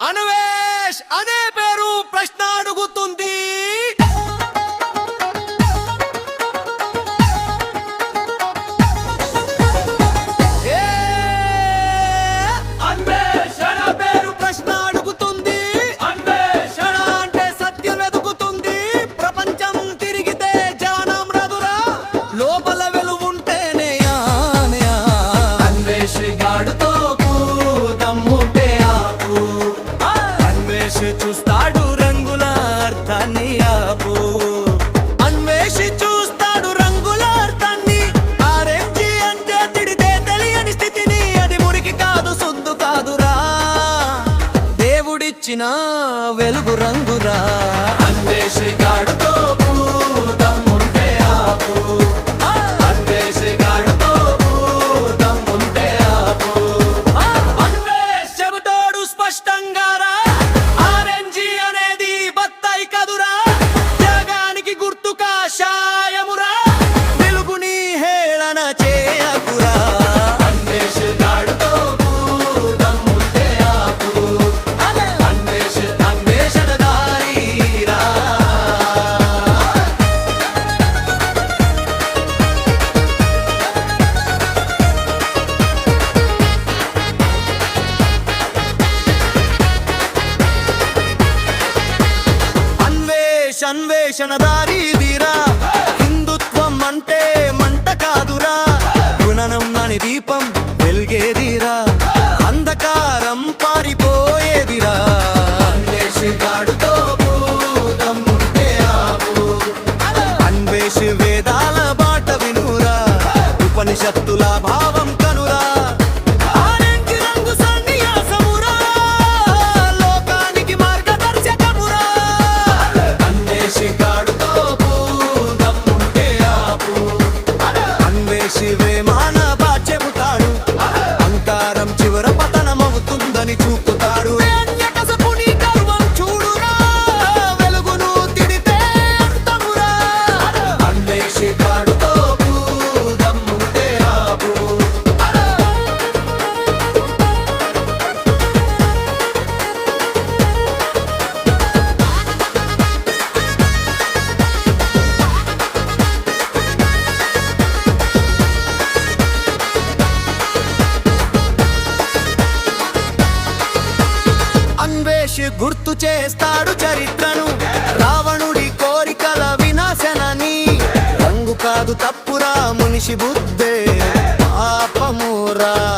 అనువేష్ అదే పేరు ప్రశ్న అడుగుతుంది. తెచ్చిన వెలుగు రంగురా. అన్వేషి గాడుతో అన్వేషణ దారీదిరా హిందుత్వం అంటే మంట కాదురా. గుణనం అని దీపం వెలిగేదిరా. అంధకారం గణేష్ గుర్తు చేస్తాడు చరిత్రను. రావణుడి కోరికల వినాశనని. రంగు కాదు తప్పురా మునిషి బుద్ధే. పాపమురా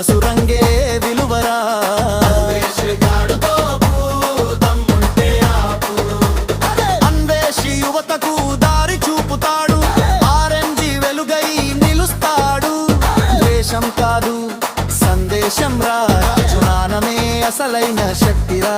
మనసు రంగే విలువరా? యువతకు దారి చూపుతాడు. వెలుగై నిలుస్తాడు. కాదు సందేశం రా. అసలైన శక్తిరా.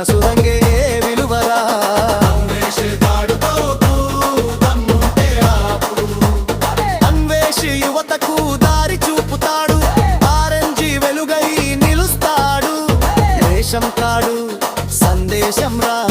మనసు రంగే విలువరా? యువతకు దారి చూపుతాడు. వెలుగై నిలుస్తాడు. కాడు సందేశం రా.